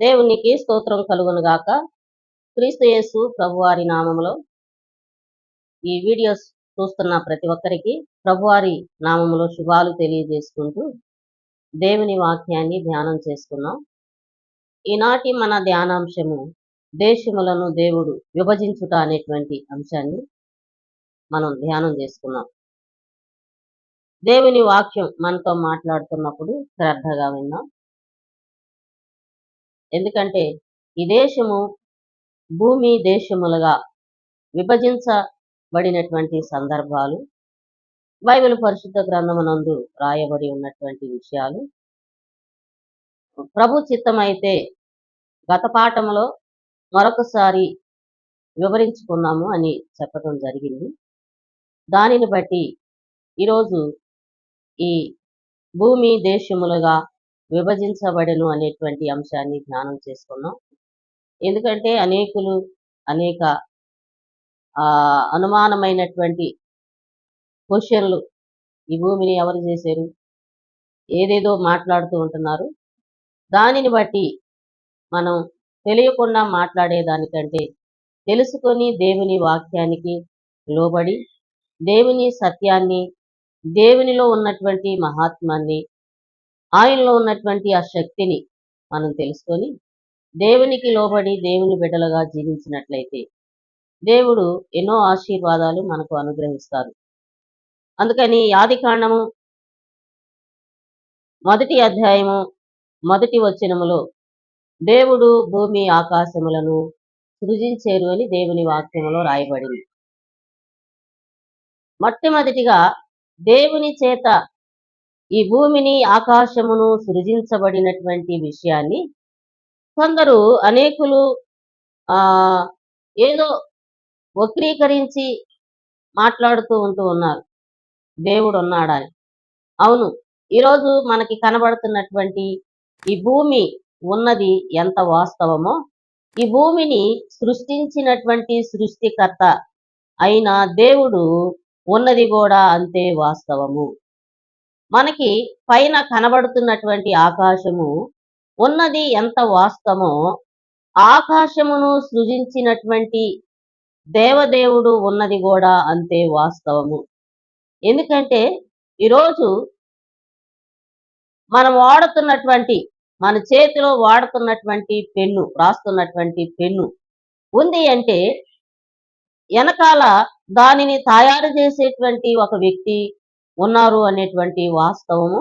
దేవునికి స్తోత్రం కలుగును గాక. క్రీస్తు యేసు ప్రభువారి నామములో ఈ వీడియోస్ చూస్తున్న ప్రతి ఒక్కరికి ప్రభువారి నామములో శుభాలు తెలియజేసుకుంటూ దేవుని వాక్యాన్ని ధ్యానం చేసుకున్నాం ఈనాటి మన ధ్యానాంశము దేశములను దేవుడు విభజించుట అనేటువంటి అంశాన్ని మనం ధ్యానం చేసుకున్నాం. దేవుని వాక్యం మనతో మాట్లాడుతున్నప్పుడు శ్రద్ధగా విన్నాం. ఎందుకంటే ఈ దేశము భూమి దేశములుగా విభజించబడినటువంటి సందర్భాలు బైబిల్ పరిశుద్ధ గ్రంథమునందు రాయబడి ఉన్నటువంటి విషయాలు. ప్రభు చిత్తమైతే గత పాఠములో మరొకసారి వివరించుకున్నాము అని చెప్పడం జరిగింది. దానిని బట్టి ఈరోజు ఈ భూమి దేశములుగా విభజించబడెను అనేటువంటి అంశాన్ని ధ్యానం చేసుకున్నాం. ఎందుకంటే అనేకులు అనేక అనుమానమైనటువంటి క్వశ్చన్లు ఈ భూమిని ఎవరు చేశారు? ఏదేదో మాట్లాడుతూ ఉంటున్నారు. దానిని బట్టి మనం తెలియకుండా మాట్లాడేదానికంటే తెలుసుకొని దేవుని వాక్యానికి లోబడి దేవుని సత్యాన్ని దేవునిలో ఉన్నటువంటి మహాత్మాన్ని ఆయనలో ఉన్నటువంటి ఆ శక్తిని మనం తెలుసుకొని దేవునికి లోబడి దేవుని బిడ్డలుగా జీవించినట్లయితే దేవుడు ఎన్నో ఆశీర్వాదాలు మనకు అనుగ్రహిస్తారు. అందుకని యాదికాండము మొదటి అధ్యాయము మొదటి వచనములో దేవుడు భూమి ఆకాశములను సృజించేరు అని దేవుని వాక్యములో రాయబడింది. మొట్టమొదటిగా దేవుని చేత ఈ భూమిని ఆకాశమును సృజించబడినటువంటి విషయాన్ని కొందరు అనేకులు ఆ ఏదో వక్రీకరించి మాట్లాడుతూ ఉంటూ ఉన్నారు. దేవుడు ఉన్నాడని అవును ఈరోజు మనకి కనబడుతున్నటువంటి ఈ భూమి ఉన్నది ఎంత వాస్తవమో ఈ భూమిని సృష్టించినటువంటి సృష్టికర్త అయిన దేవుడు ఉన్నది కూడా అంతే వాస్తవము. మనకి పైన కనబడుతున్నటువంటి ఆకాశము ఉన్నది ఎంత వాస్తవమో ఆకాశమును సృజించినటువంటి దేవదేవుడు ఉన్నది కూడా అంతే వాస్తవము. ఎందుకంటే ఈరోజు మనం వాడుతున్నటువంటి మన చేతిలో వాడుతున్నటువంటి పెన్ను రాస్తున్నటువంటి పెన్ను ఉంది అంటే వెనకాల దానిని తయారు చేసేటువంటి ఒక వ్యక్తి ఉన్నారు అనేటువంటి వాస్తవము.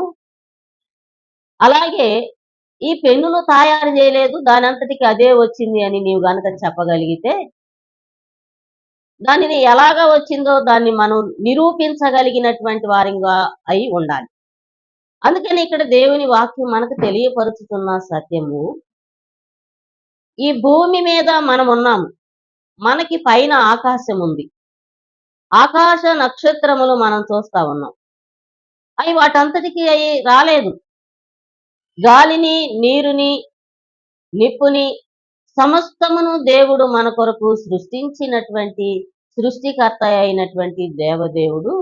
అలాగే ఈ పెన్నును తయారు చేయలేదు దాని అంతటికి అదే వచ్చింది అని నీవు గనక చెప్పగలిగితే దానిని ఎలాగా వచ్చిందో దాన్ని మనం నిరూపించగలిగినటువంటి వారిగా అయి ఉండాలి. అందుకని ఇక్కడ దేవుని వాక్యం మనకు తెలియపరుచుతున్న సత్యము ఈ భూమి మీద మనం ఉన్నాం మనకి పైన ఆకాశం ఉంది ఆకాశ నక్షత్రములు మనం చూస్తా ఉన్నాం. అవి వాటంతటికి అవి రాలేదు. గాలిని నీరుని నిప్పుని సమస్తమును దేవుడు మన కొరకు సృష్టించినటువంటి సృష్టికర్త అయినటువంటి దేవదేవుడు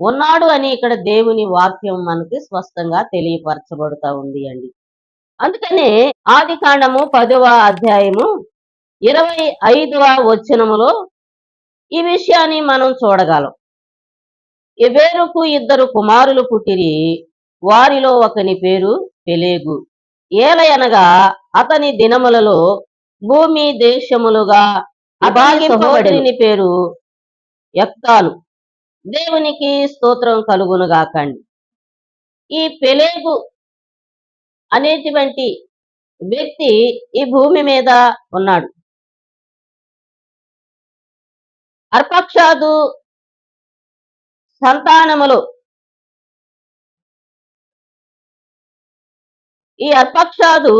ఉన్నాడు అని ఇక్కడ దేవుని వాక్యం మనకి స్పష్టంగా తెలియపరచబడుతూ ఉంది అండి. అందుకనే ఆది కాండము పదవ అధ్యాయము ఇరవై ఐదవ వచనములో ఈ విషయాన్ని మనం చూడగలం. ఎబేరుకు ఇద్దరు కుమారులు పుట్టిరి? వారిలో ఒకని పేరు పెలేగు. ఏలయనగా అతని దినములలో భూమి దేశములుగా అభాగింపబడిని పేరు ఎక్తాను దేవునికి స్తోత్రం కలుగునుగాకండి ఈ పెలేగు అనేటువంటి వ్యక్తి ఈ భూమి మీద ఉన్నాడు. అర్పక్షాదు సంతానములు. ఈ అర్పక్షాదు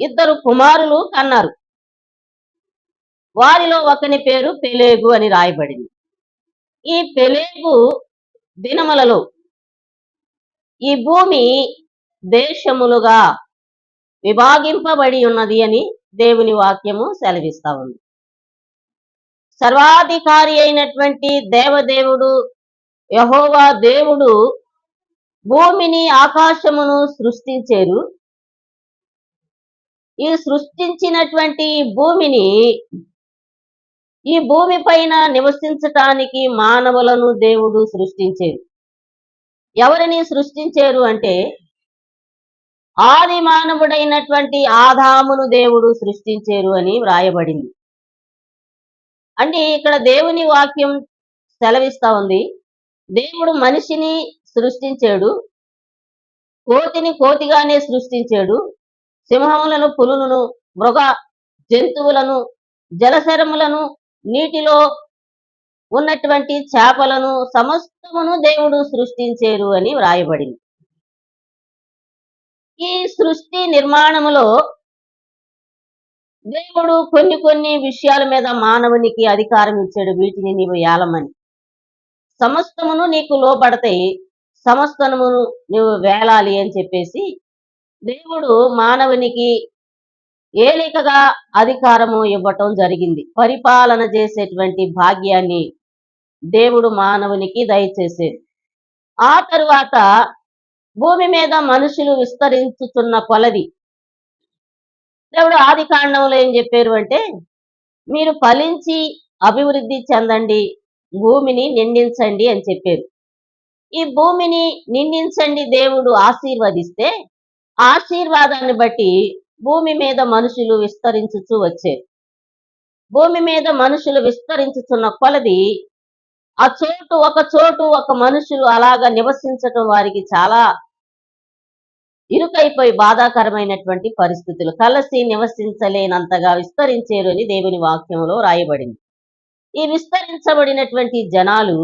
ఇద్దరు కుమారులు కన్నారు వారిలో ఒకని పేరు పెలేగు అని రాయబడింది. ఈ పెలేగు దినములలో ఈ భూమి దేశములుగా విభాగింపబడి ఉన్నది అని దేవుని వాక్యము సెలవిస్తా ఉంది. సర్వాధికారి అయినటువంటి దేవదేవుడు యహోవా దేవుడు భూమిని ఆకాశమును సృష్టించారు. ఈ సృష్టించినటువంటి భూమిని ఈ భూమి పైన నివసించటానికి మానవులను దేవుడు సృష్టించారు. ఎవరిని సృష్టించారు అంటే ఆది మానవుడైనటువంటి ఆదామును దేవుడు సృష్టించారు అని వ్రాయబడింది. అంటే ఇక్కడ దేవుని వాక్యం సెలవిస్తా ఉంది. దేవుడు మనిషిని సృష్టించాడు. కోతిని కోతిగానే సృష్టించాడు. సింహములను పులులను మృగ జంతువులను జలశరములను నీటిలో ఉన్నటువంటి చేపలను సమస్తమును దేవుడు సృష్టించారు అని వ్రాయబడింది. ఈ సృష్టి నిర్మాణములో దేవుడు కొన్ని కొన్ని విషయాల మీద మానవునికి అధికారం ఇచ్చాడు. వీటిని నీవు ఏలమని. సమస్తమును నీకు లోపడతాయి సమస్తమును నువ్వు వేలాలి అని చెప్పేసి దేవుడు మానవునికి ఏలికగా అధికారము ఇవ్వటం జరిగింది. పరిపాలన చేసేటువంటి భాగ్యాన్ని దేవుడు మానవునికి దయచేసేది ఆ తరువాత భూమి మీద మనుషులు విస్తరించుతున్న కొలది. దేవుడు ఆది కాండంలో ఏం చెప్పారు అంటే మీరు ఫలించి అభివృద్ధి చెందండి. భూమిని నిందించండి అని చెప్పారు. ఈ భూమిని నిందించండి దేవుడు ఆశీర్వదిస్తే ఆశీర్వాదాన్ని బట్టి భూమి మీద మనుషులు విస్తరించుచు వచ్చారు. భూమి మీద మనుషులు విస్తరించుచున్న కొలది ఆ చోటు ఒక చోటు ఒక మనుషులు అలాగా నివసించటం వారికి చాలా ఇరుకైపోయి బాధాకరమైనటువంటి పరిస్థితులు. కలిసి నివసించలేనంతగా విస్తరించారు అని దేవుని వాక్యంలో రాయబడింది. ఈ విస్తరించబడినటువంటి జనాలు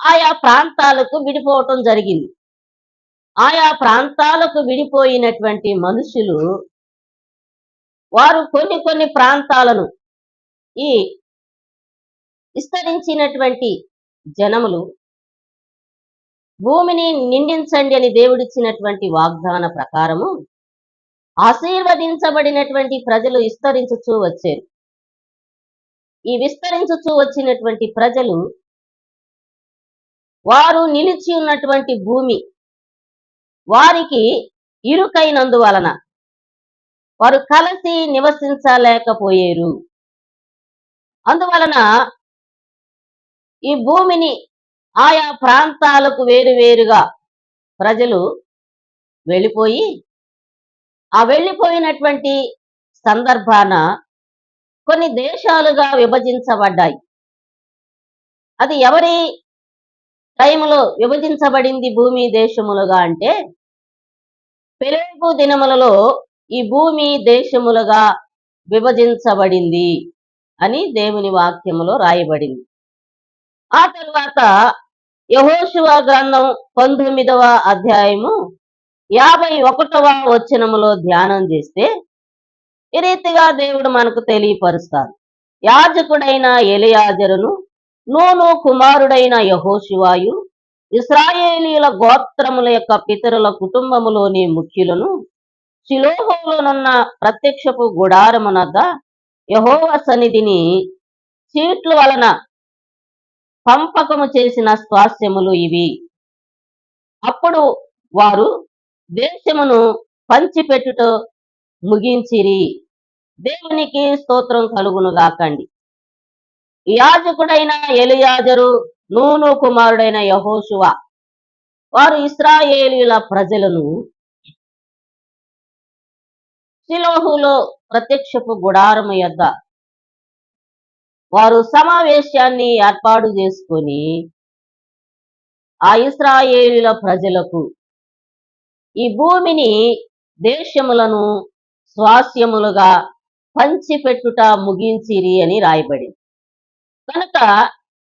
ఆయా ప్రాంతాలకు విడిపోవటం జరిగింది. ఆయా ప్రాంతాలకు విడిపోయినటువంటి మనుషులు వారు కొన్ని కొన్ని ప్రాంతాలను ఈ విస్తరించినటువంటి జనములు భూమిని నిండించండి అని దేవుడిచ్చినటువంటి వాగ్దాన ప్రకారము ఆశీర్వదించబడినటువంటి ప్రజలు విస్తరించుచూ వచ్చారు. ఈ విస్తరించుచూ వచ్చినటువంటి ప్రజలు వారు నిలిచి ఉన్నటువంటి భూమి వారికి ఇరుకైనందువలన వారు కలిసి నివసించలేకపోయారు. అందువలన ఈ భూమిని ఆయా ప్రాంతాలకు వేరువేరుగా ప్రజలు వెళ్ళిపోయి ఆ వెళ్ళిపోయినటువంటి సందర్భాన కొన్ని దేశాలుగా విభజించబడ్డాయి. అది ఎవరి టైములో విభజించబడింది భూమి దేశములుగా అంటే పెరుగు దినములలో ఈ భూమి దేశములుగా విభజించబడింది అని దేవుని వాక్యములో రాయబడింది. ఆ తర్వాత యహోశివ గ్రంథం పంతొమ్మిదవ అధ్యాయము యాభై ఒకటవ వచనములో ధ్యానం చేస్తే ఈ రీతిగా దేవుడు మనకు తెలియపరుస్తారు యాజకుడైన ఎలియాజరును నూను కుమారుడైన యహోశివాయు ఇస్రాయేలీల గోత్రముల యొక్క పితరుల కుటుంబములోని ముఖ్యులను శిలోహోలోనున్న ప్రత్యక్షపు గుడారమునద్ద యహోవ సన్నిధిని చీట్ల వలన పంపకము చేసిన స్వాస్యములు ఇవి. అప్పుడు వారు దేశమును పంచిపెట్టుట ముగించిరి. దేవునికి స్తోత్రం కలుగును గాకండి యాజకుడైన ఎలియాజరు నూను కుమారుడైన యహోషువ వారు ఇస్రాయేలీల ప్రజలను శిలోహులో ప్రత్యక్షపు గుడారము యొద్ద వారు సమావేశాన్ని ఏర్పాటు చేసుకొని ఆ ఇస్రాయేలీల ప్రజలకు ఈ భూమిని దేశములను స్వాస్యములుగా పంచిపెట్టుట ముగించిరి అని రాయబడింది. కనుక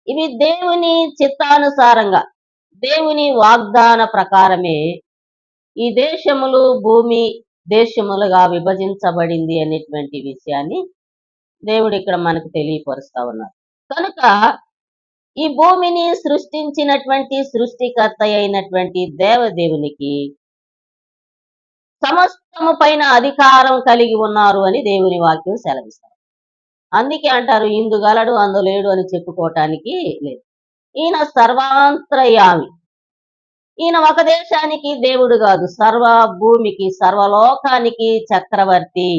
ఇవి దేవుని చిత్తానుసారంగా దేవుని వాగ్దాన ప్రకారమే ఈ దేశములు భూమి దేశములుగా విభజించబడింది అనేటువంటి విషయాన్ని దేవుడు ఇక్కడ మనకు తెలియపరుస్తా ఉన్నారు. కనుక ఈ భూమిని సృష్టించినటువంటి సృష్టికర్త అయినటువంటి దేవదేవునికి సమస్తము పైన అధికారం కలిగి ఉన్నారు అని దేవుని వాక్యం సెలవిస్తారు అందుకే అంటారు ఇందుగలడు అందులేడు అని చెప్పుకోవటానికి లేదు. ఈయన సర్వాంతరయామి. ఈయన ఒక దేశానికి దేవుడు కాదు సర్వ భూమికి సర్వలోకానికి చక్రవర్తి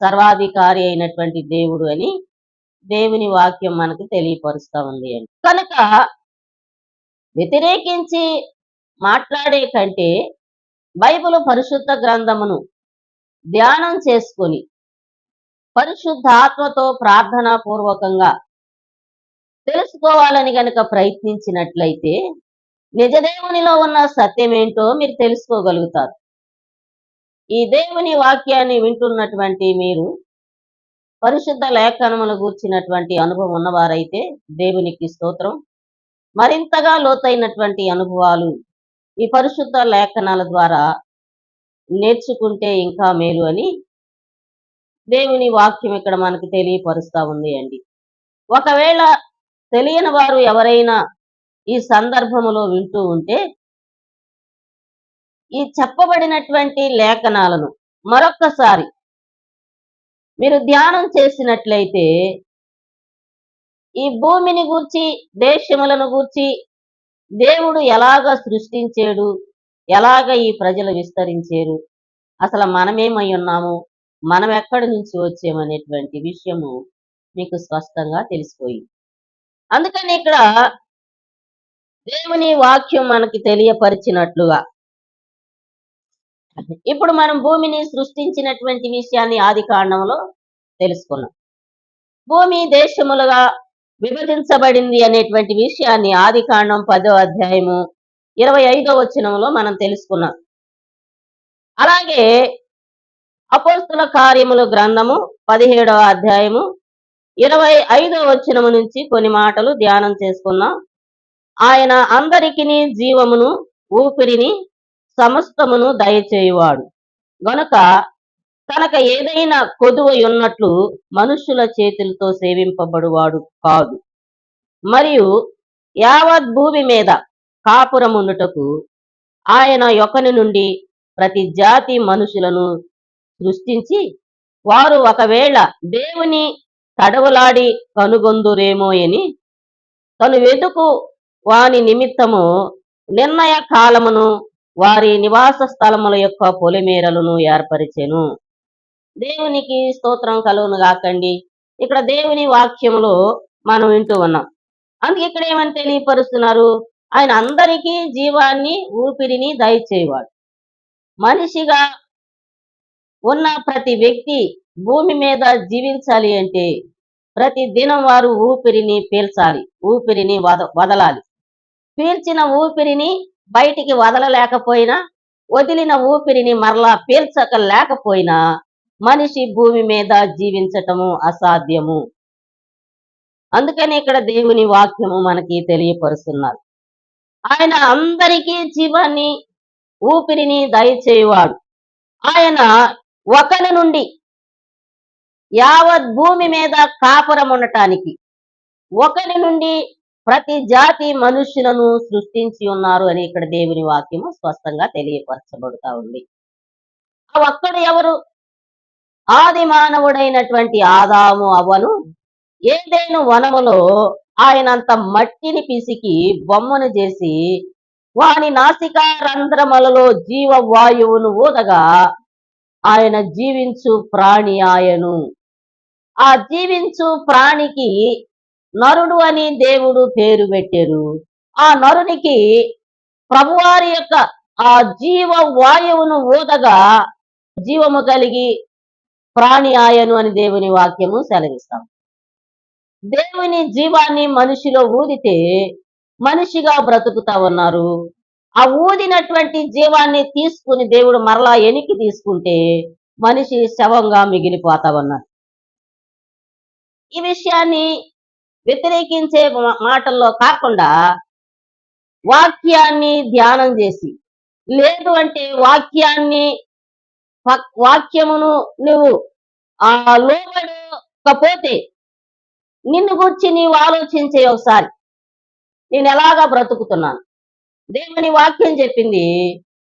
సర్వాధికారి అయినటువంటి దేవుడు అని దేవుని వాక్యం మనకు తెలియపరుస్తా ఉంది అని కనుక వ్యతిరేకించి మాట్లాడే కంటే బైబిల్ పరిశుద్ధ గ్రంథమును ధ్యానం చేసుకొని పరిశుద్ధాత్మతో ప్రార్థనా పూర్వకంగా తెలుసుకోవాలని గనక ప్రయత్నించినట్లయితే నిజదేవునిలో ఉన్న సత్యం ఏంటో మీరు తెలుసుకోగలుగుతారు. ఈ దేవుని వాక్యాన్ని వింటున్నటువంటి మీరు పరిశుద్ధ లేఖనములు గూర్చినటువంటి అనుభవం ఉన్నవారైతే దేవునికి స్తోత్రం. మరింతగా లోతైనటువంటి అనుభవాలు ఈ పరిశుద్ధ లేఖనాల ద్వారా నేర్చుకుంటే ఇంకా మేలు అని దేవుని వాక్యం ఇక్కడ మనకు తెలియపరుస్తా ఉంది అండి. ఒకవేళ తెలియని వారు ఎవరైనా ఈ సందర్భములో వింటూ ఉంటే ఈ చెప్పబడినటువంటి లేఖనాలను మరొక్కసారి మీరు ధ్యానం చేసినట్లయితే ఈ భూమిని గూర్చి దేశములను గూర్చి దేవుడు ఎలాగ సృష్టించాడు? ఎలాగ ఈ ప్రజలు విస్తరించారు? అసలు మనమేమై ఉన్నాము? మనం ఎక్కడి నుంచి వచ్చామనేటువంటి విషయము మీకు స్పష్టంగా తెలిసిపోయింది. అందుకని ఇక్కడ దేవుని వాక్యం మనకి తెలియపరిచినట్లుగా ఇప్పుడు మనం భూమిని సృష్టించినటువంటి విషయాన్ని ఆది కాండంలో తెలుసుకున్నాం. భూమి దేశములుగా విభజించబడింది అనేటువంటి విషయాన్ని ఆది కాండం పదో అధ్యాయము ఇరవై ఐదో వచనంలో మనం తెలుసుకున్నాం. అలాగే అపోస్తుల కార్యములు గ్రంథము పదిహేడవ అధ్యాయము ఇరవై ఐదో వచనము నుంచి కొన్ని మాటలు ధ్యానం చేసుకున్నాం. ఆయన అందరికిని జీవమును ఊపిరిని సమస్తమును దయచేయువాడు. గనుక తనకు ఏదైనా కొదువై ఉన్నట్లు మనుష్యుల చేతులతో సేవింపబడువాడు కాదు. మరియు యావత్ భూమి మీద కాపురముండుటకు ఆయన యొక్కని నుండి ప్రతి జాతి మనుషులను సృష్టించి వారు ఒకవేళ దేవుని తడవలాడి కనుగొందురేమో అని తను వెతుకు వాని నిమిత్తము నిర్ణయ కాలమును వారి నివాస స్థలముల యొక్క పొలిమేరలను ఏర్పరిచెను. దేవునికి స్తోత్రం కలుగును కాకండి ఇక్కడ దేవుని వాక్యములో మనం వింటూ ఉన్నాం. అందుకే ఇక్కడ ఏమని తెలియపరుస్తున్నారు? ఆయన అందరికీ జీవాన్ని ఊపిరిని దయచేవాడు మనిషిగా ఉన్న ప్రతి వ్యక్తి భూమి మీద జీవించాలి అంటే ప్రతి దినం వారు ఊపిరిని పీల్చాలి ఊపిరిని వద వదలాలి. పీల్చిన ఊపిరిని బయటికి వదలలేకపోయినా వదిలిన ఊపిరిని మరలా పీల్చక లేకపోయినా మనిషి భూమి మీద జీవించటము అసాధ్యము. అందుకని ఇక్కడ దేవుని వాక్యము మనకి తెలియపరుస్తున్నారు. ఆయన అందరికీ జీవాన్ని ఊపిరిని దయచేయవాడు. ఆయన ఒకరి నుండి యావత్ భూమి మీద కాపురం ఉండటానికి ఒకరి నుండి ప్రతి జాతి మనుషులను సృష్టించి ఉన్నారు అని ఇక్కడ దేవుని వాక్యము స్పష్టంగా తెలియపరచబడుతా ఉంది. ఆ ఒక్కడు ఎవరు? ఆది మానవుడైనటువంటి ఆదాము అవ్వను ఏదేను వనములో ఆయనంత మట్టిని పిసికి బొమ్మను చేసి వాని నాసికా రంధ్రములలో జీవ వాయువును ఊదగా ఆయన జీవించు ప్రాణి ఆయను. ఆ జీవించు ప్రాణికి నరుడు అని దేవుడు పేరు పెట్టారు. ఆ నరునికి ప్రభువారి యొక్క ఆ జీవ వాయువును ఊదగా జీవము కలిగి ప్రాణి ఆయను అని దేవుని వాక్యము సెలవిస్తాం దేవుని జీవాన్ని మనిషిలో ఊదితే మనిషిగా బ్రతుకుతా ఉన్నారు. ఆ ఊదినటువంటి జీవాన్ని తీసుకుని దేవుడు మరలా ఎనికి తీసుకుంటే మనిషి శవంగా మిగిలిపోతా ఉన్నారు. ఈ విషయాన్ని వ్యతిరేకించే మాటల్లో కాకుండా వాక్యాన్ని ధ్యానం చేసి లేదు అంటే వాక్యాన్ని వాక్యమును నువ్వు ఆ లోబడకపోతే నిన్ను గురించి నీవు ఆలోచించే ఒకసారి. నేను ఎలాగా బ్రతుకుతున్నాను? దేవుని వాక్యం చెప్పింది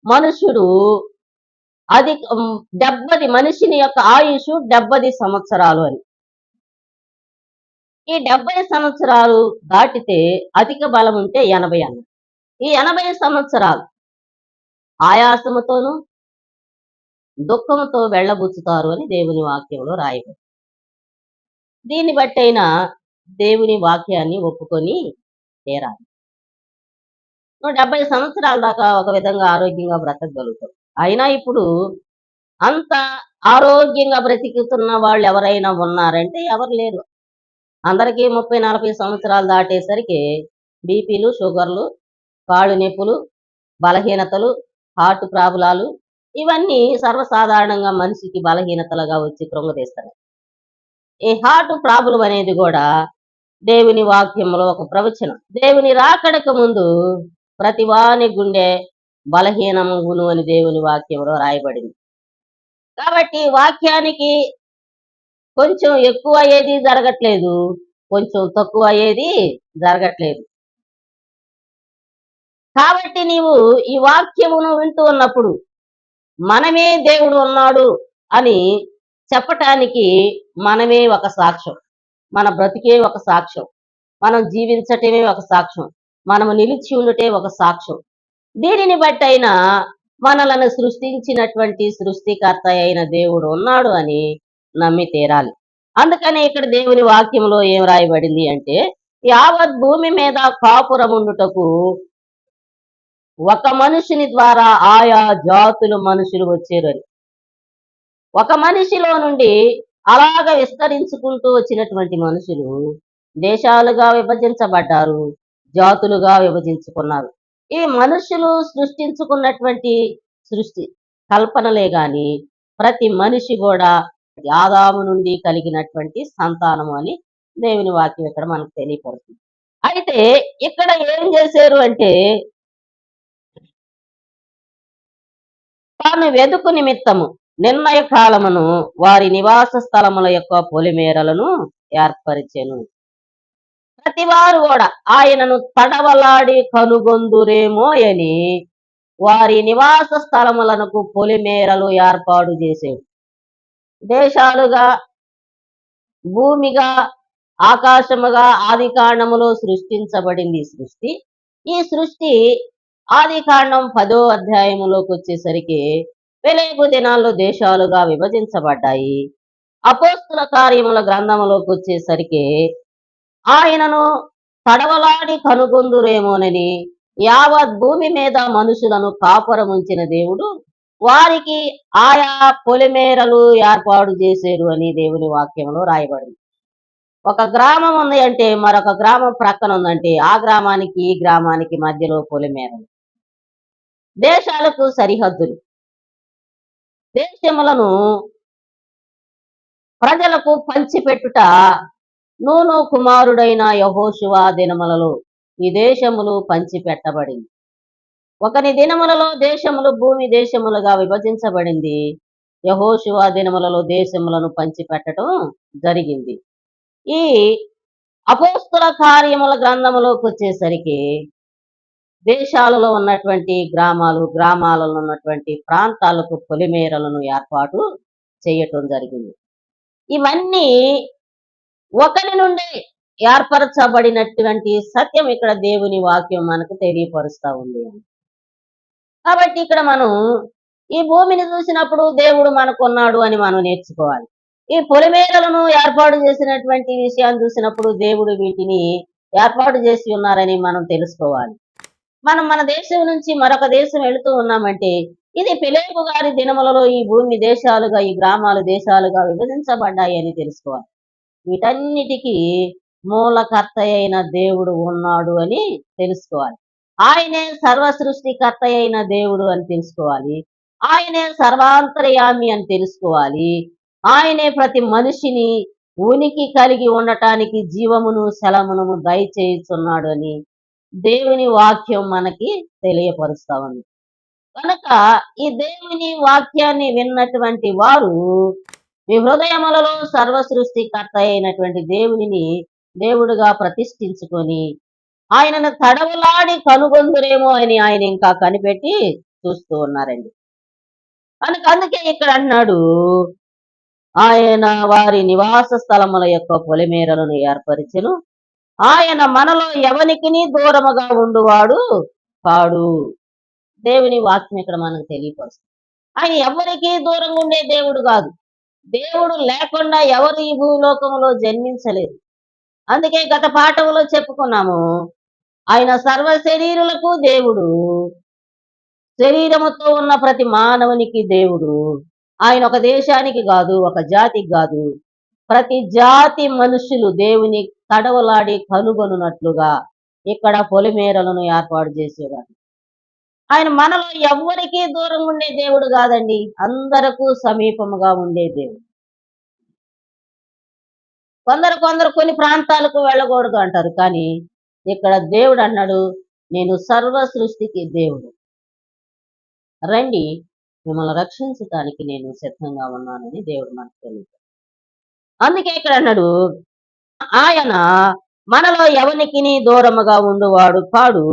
మనుషుడు అది డెబ్బది మనిషిని యొక్క ఆయుష్ డెబ్బది సంవత్సరాలు అని. ఈ డెబ్బై సంవత్సరాలు దాటితే అధిక బలం ఉంటే ఎనభై అన్న. ఈ ఎనభై సంవత్సరాలు ఆయాసముతోనూ దుఃఖంతో వెళ్ళబుచ్చుతారు అని దేవుని వాక్యంలో రాయబడి దీన్ని బట్టైనా దేవుని వాక్యాన్ని ఒప్పుకొని తీరాలి నువ్వు డెబ్బై సంవత్సరాల దాకా ఒక విధంగా ఆరోగ్యంగా బ్రతకగలుగుతావు అయినా ఇప్పుడు అంత ఆరోగ్యంగా బ్రతికుతున్న వాళ్ళు ఎవరైనా ఉన్నారంటే ఎవరు లేరు. అందరికీ ముప్పై నలభై సంవత్సరాలు దాటేసరికి బీపీలు షుగర్లు కాళ్ళు నొప్పులు బలహీనతలు హార్ట్ ప్రాబ్లాలు ఇవన్నీ సర్వసాధారణంగా మనిషికి బలహీనతలుగా వచ్చి కృంగదీస్తున్నాయి ఈ హార్ట్ ప్రాబ్లం అనేది కూడా దేవుని వాక్యంలో ఒక ప్రవచనం. దేవుని రాకడక ముందు ప్రతివాని గుండె బలహీనముగును అని దేవుని వాక్యంలో రాయబడింది. కాబట్టి వాక్యానికి కొంచెం ఎక్కువ అయ్యేది జరగట్లేదు కొంచెం తక్కువ అయ్యేది జరగట్లేదు. కాబట్టి నీవు ఈ వాక్యమును వింటూ ఉన్నప్పుడు మనమే దేవుడు ఉన్నాడు అని చెప్పటానికి మనమే ఒక సాక్ష్యం. మన బ్రతికే ఒక సాక్ష్యం. మనం జీవించటమే ఒక సాక్ష్యం. మనము నిలిచి ఉండటే ఒక సాక్ష్యం. దీనిని బట్టి అయినా మనలను సృష్టించినటువంటి సృష్టికర్త అయిన దేవుడు ఉన్నాడు అని నమ్మి తీరాలి. అందుకని ఇక్కడ దేవుని వాక్యంలో ఏం రాయబడింది అంటే యావత్ భూమి మీద కాపురముండుటకు ఒక మనుషుని ద్వారా ఆయా జాతులు మనుషులు వచ్చారు అని ఒక మనిషిలో నుండి అలాగ విస్తరించుకుంటూ వచ్చినటువంటి మనుషులు దేశాలుగా విభజించబడ్డారు జాతులుగా విభజించుకున్నారు. ఈ మనుషులు సృష్టించుకున్నటువంటి సృష్టి కల్పనలే గాని ప్రతి మనిషి కూడా యాదాము నుండి కలిగినటువంటి సంతానము అని దేవుని వాక్యం ఇక్కడ మనకు తెలియపడుతుంది అయితే ఇక్కడ ఏం చేశారు అంటే తాను వెదుకు నిమిత్తము నిర్ణయ కాలమును వారి నివాస స్థలముల యొక్క పొలిమేరలను ఏర్పరిచెను. ప్రతివారు కూడా ఆయనను తడవలాడి కనుగొందురేమో అని వారి నివాస స్థలములకు పొలిమేరలు ఏర్పాటు చేసేవి. దేశాలుగా భూమిగా ఆకాశముగా ఆది కాండములో సృష్టించబడింది సృష్టి. ఈ సృష్టి ఆది కాండం పదో అధ్యాయములోకి వచ్చేసరికి వెలుగు దినాల్లో దేశాలుగా విభజించబడ్డాయి. అపోస్తుల కార్యముల గ్రంథములోకి వచ్చేసరికి ఆయనను తడవలాడి కనుగొందురేమోనని యావత్ భూమి మీద మనుషులను కాపురముంచిన దేవుడు వారికి ఆయా పొలిమేరలు ఏర్పాటు చేశారు అని దేవుని వాక్యంలో రాయబడింది. ఒక గ్రామం ఉంది అంటే మరొక గ్రామం ప్రక్కన ఉందంటే ఆ గ్రామానికి ఈ గ్రామానికి మధ్యలో పొలిమేరలు. దేశాలకు సరిహద్దులు. దేశములను ప్రజలకు పంచిపెట్టుట నూను కుమారుడైన యహోశువ దినములలో ఈ దేశములు పంచిపెట్టబడింది. ఒకని దినములలో దేశములు భూమి దేశములుగా విభజించబడింది. యహోశువ దినములలో దేశములను పంచిపెట్టడం జరిగింది. ఈ అపోస్తుల కార్యముల గ్రంథములోకి వచ్చేసరికి దేశాలలో ఉన్నటువంటి గ్రామాలు గ్రామాలలో ఉన్నటువంటి ప్రాంతాలకు పొలిమేరలను ఏర్పాటు చేయటం జరిగింది. ఇవన్నీ ఒకరి నుండి ఏర్పరచబడినటువంటి సత్యం ఇక్కడ దేవుని వాక్యం మనకు తెలియపరుస్తూ ఉంది. కాబట్టి ఇక్కడ మనం ఈ భూమిని చూసినప్పుడు దేవుడు మనకున్నాడు అని మనం నేర్చుకోవాలి. ఈ పొలిమేరలను ఏర్పాటు చేసినటువంటి విషయాన్ని చూసినప్పుడు దేవుడు వీటిని ఏర్పాటు చేసి ఉన్నారని మనం తెలుసుకోవాలి. మనం మన దేశం నుంచి మరొక దేశం వెళుతూ ఉన్నామంటే ఇది పిలేపు గారి దినములలో ఈ భూమి దేశాలుగా ఈ గ్రామాలు దేశాలుగా విభజించబడ్డాయి అని తెలుసుకోవాలి. వీటన్నిటికీ మూలకర్త అయిన దేవుడు ఉన్నాడు అని తెలుసుకోవాలి. ఆయనే సర్వ సృష్టికర్త అయిన దేవుడు అని తెలుసుకోవాలి. ఆయనే సర్వాంతర్యామి అని తెలుసుకోవాలి. ఆయనే ప్రతి మనిషిని ఉనికి కలిగి ఉండటానికి జీవమును శలమును దయచేయుచున్నాడు అని దేవుని వాక్యం మనకి తెలియపరుస్తా ఉంది కనుక ఈ దేవుని వాక్యాన్ని విన్నటువంటి వారు మీ హృదయములలో సర్వ సృష్టికర్త అయినటువంటి దేవునిని దేవుడుగా ప్రతిష్ఠించుకొని ఆయనను తడవలాడి కనుగొందురేమో అని ఆయన ఇంకా కనిపెట్టి చూస్తూ ఉన్నారండి. కనుక అందుకే ఇక్కడ అన్నాడు ఆయన వారి నివాస స్థలముల యొక్క పొలిమేరలను ఏర్పరిచను ఆయన మనలో ఎవనికిని దూరముగా ఉండువాడు కాడు. దేవుని వాక్యం ఇక్కడ మనకు తెలియపరుస్తుంది. ఆయన ఎవరికి దూరంగా ఉండే దేవుడు కాదు. దేవుడు లేకుండా ఎవరు ఈ భూలోకంలో జన్మించలేదు. అందుకే గత పాఠంలో చెప్పుకున్నాము ఆయన సర్వ శరీరులకు దేవుడు శరీరముతో ఉన్న ప్రతి మానవునికి దేవుడు. ఆయన ఒక దేశానికి కాదు ఒక జాతికి కాదు. ప్రతి జాతి మనుషులు దేవుని తడవలాడి కనుగొనున్నట్లుగా ఇక్కడ పొలిమేరలను ఏర్పాటు చేసేవాడు ఆయన మనలో ఎవరికీ దూరం ఉండే దేవుడు కాదండి. అందరకు సమీపముగా ఉండే దేవుడు. కొందరు కొందరు కొన్ని ప్రాంతాలకు వెళ్ళకూడదు అంటారు. కానీ ఇక్కడ దేవుడు అన్నాడు నేను సర్వ సృష్టికి దేవుడు. రండి మిమ్మల్ని రక్షించటానికి నేను సిద్ధంగా ఉన్నానని దేవుడు మనకు తెలియదు అందుకే ఇక్కడ అన్నాడు ఆయన మనలో ఎవనికిని దూరముగా ఉండువాడు కాడు.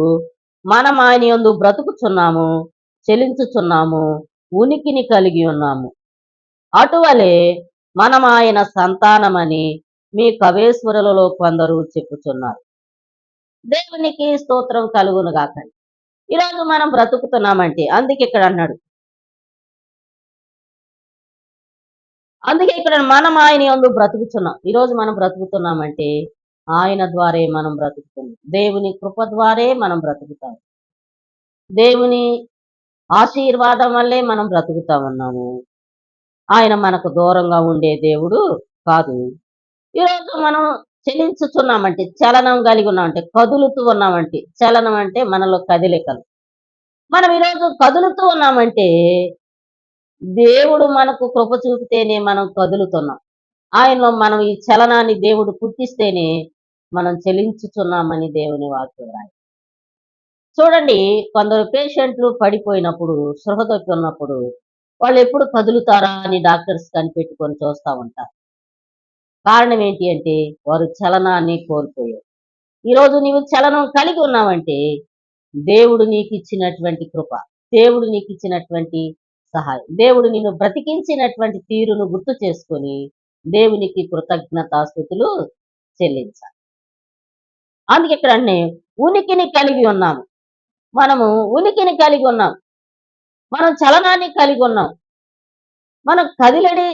మనం ఆయన యందు బ్రతుకుచున్నాము చెలించుచున్నాము ఉనికిని కలిగి ఉన్నాము. అటువలే మనం ఆయన సంతానమని మీ కవేశ్వరులలో కొందరు చెప్పుచున్నారు. దేవునికి స్తోత్రం కలుగును కాకండి ఈరోజు మనం బ్రతుకుతున్నామంటే అందుకే ఇక్కడ అన్నాడు అందుకే ఇక్కడ మనం ఆయన ఎందు బ్రతుకుతున్నాం. ఈరోజు మనం బ్రతుకుతున్నామంటే ఆయన ద్వారే మనం బ్రతుకుతున్నాం దేవుని కృప ద్వారే మనం బ్రతుకుతాం. దేవుని ఆశీర్వాదం వల్లే మనం బ్రతుకుతా ఉన్నాము ఆయన మనకు దూరంగా ఉండే దేవుడు కాదు. ఈరోజు మనం చెలించుచున్నామంటే చలనం కలిగి ఉన్నామంటే కదులుతూ ఉన్నామంటే చలనం అంటే మనలో కదిలికలు మనం ఈరోజు కదులుతూ ఉన్నామంటే దేవుడు మనకు కృప చూపితేనే మనం కదులుతున్నాం. ఆయనలో మనం ఈ చలనాన్ని దేవుడు పుట్టిస్తేనే మనం చెలించుతున్నామని దేవుని వాక్యం రాయి చూడండి కొందరు పేషెంట్లు పడిపోయినప్పుడు సృహదొక్కి ఉన్నప్పుడు వాళ్ళు ఎప్పుడు కదులుతారా అని డాక్టర్స్ కనిపెట్టుకొని చూస్తా ఉంటారు. కారణం ఏంటి అంటే వారు చలనాన్ని కోల్పోయారు. ఈరోజు నీవు చలనం కలిగి ఉన్నావంటే దేవుడు నీకు ఇచ్చినటువంటి కృప దేవుడు నీకు ఇచ్చినటువంటి సహాయం. దేవుడు నిన్ను బ్రతికించినటువంటి తీరును గుర్తు చేసుకొని దేవునికి కృతజ్ఞతాస్థుతులు చెల్లించాలి. అందుకే ఇక్కడ ఉనికిని కలిగి ఉన్నాము మనము ఉనికిని కలిగి ఉన్నాం. మనం చలనాన్ని కలిగి ఉన్నాం. మనం కదిలడి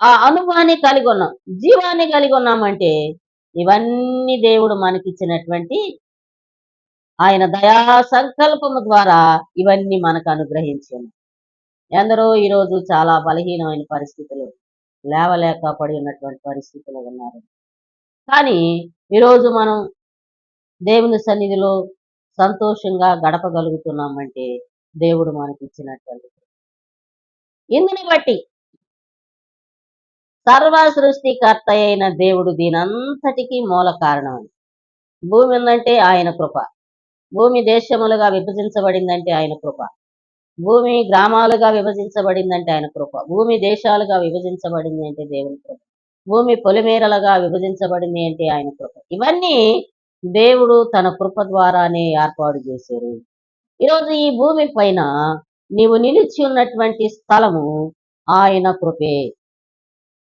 ఆ అనుభవాన్ని కలిగి ఉన్నాం. జీవాన్ని కలిగి ఉన్నామంటే ఇవన్నీ దేవుడు మనకిచ్చినటువంటి ఆయన దయా సంకల్పము ద్వారా ఇవన్నీ మనకు అనుగ్రహించి ఎందరో ఈరోజు చాలా బలహీనమైన పరిస్థితులు లేవలేక పడి ఉన్నటువంటి పరిస్థితులు ఉన్నారు. కానీ ఈరోజు మనం దేవుని సన్నిధిలో సంతోషంగా గడపగలుగుతున్నామంటే దేవుడు మనకి ఇచ్చినటువంటి ఇందుని బట్టి సర్వ సృష్టికర్త అయిన దేవుడు దీనంతటికీ మూల కారణం భూమి ఉందంటే ఆయన కృప. భూమి దేశములుగా విభజించబడిందంటే ఆయన కృప. భూమి గ్రామాలుగా విభజించబడిందంటే ఆయన కృప. భూమి దేశాలుగా విభజించబడింది అంటే దేవుని కృప. భూమి పొలిమేరలుగా విభజించబడింది అంటే ఆయన కృప. ఇవన్నీ దేవుడు తన కృప ద్వారానే ఏర్పాటు చేశారు. ఈరోజు ఈ భూమి పైన నీవు నిలిచి ఉన్నటువంటి స్థలము ఆయన కృపే.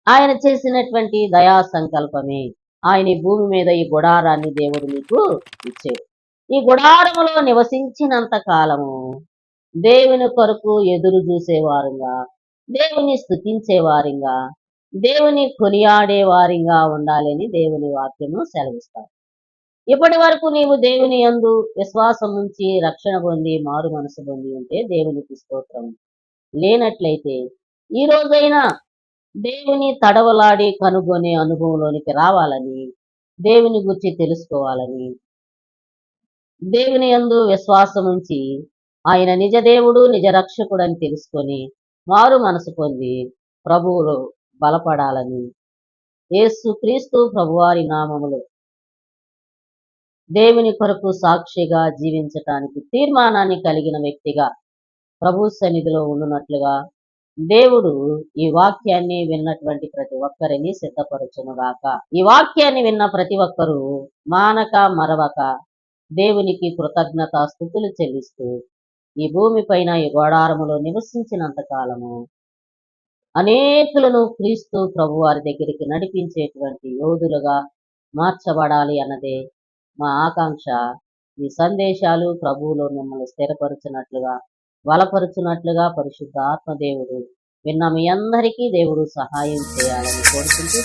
ఆయన చేసినటువంటి దయా సంకల్పమే. ఆయన భూమి మీద ఈ గుడారాన్ని దేవుడు నీకు ఇచ్చాడు. ఈ గుడారములో నివసించినంత కాలము దేవుని కొరకు ఎదురు చూసేవారుగా దేవుని స్థుతించేవారిగా దేవుని కొనియాడేవారిగా ఉండాలని దేవుని వాక్యము సెలవిస్తారు ఇప్పటి వరకు నీవు దేవుని యందు విశ్వాసం నుంచి రక్షణ పొంది మారు మనసు పొంది ఉంటే దేవునికి స్తోత్రం. లేనట్లయితే ఈ రోజైనా దేవుని తడవలాడి కనుగొనే అనుభవంలోనికి రావాలని దేవుని గురించి తెలుసుకోవాలని దేవుని యందు విశ్వాసం ఉంచి ఆయన నిజ దేవుడు నిజ అని తెలుసుకొని మారు మనసు పొంది ప్రభువులు బలపడాలని. యేసు క్రీస్తు ప్రభువారి నామములు దేవుని కొరకు సాక్షిగా జీవించటానికి తీర్మానాన్ని కలిగిన వ్యక్తిగా ప్రభు సన్నిధిలో ఉండునట్లుగా దేవుడు ఈ వాక్యాన్ని విన్నటువంటి ప్రతి ఒక్కరిని సిద్ధపరచునుగాక. ఈ వాక్యాన్ని విన్న ప్రతి ఒక్కరూ మానక మరవక దేవునికి కృతజ్ఞత స్థుతులు చెల్లిస్తూ ఈ భూమిపైన ఈ గోడారములో నివసించినంత కాలము. అనేకులను క్రీస్తు ప్రభు వారి దగ్గరికి నడిపించేటువంటి యోధులుగా మార్చబడాలి అన్నదే మా ఆకాంక్ష. ఈ సందేశాలు ప్రభువులో మిమ్మల్ని స్థిరపరచునట్లుగా బలపరుచునట్లుగా పరిశుద్ధ ఆత్మదేవుడు విన్న మీ అందరికీ దేవుడు సహాయం చేయాలని కోరుకుంటూ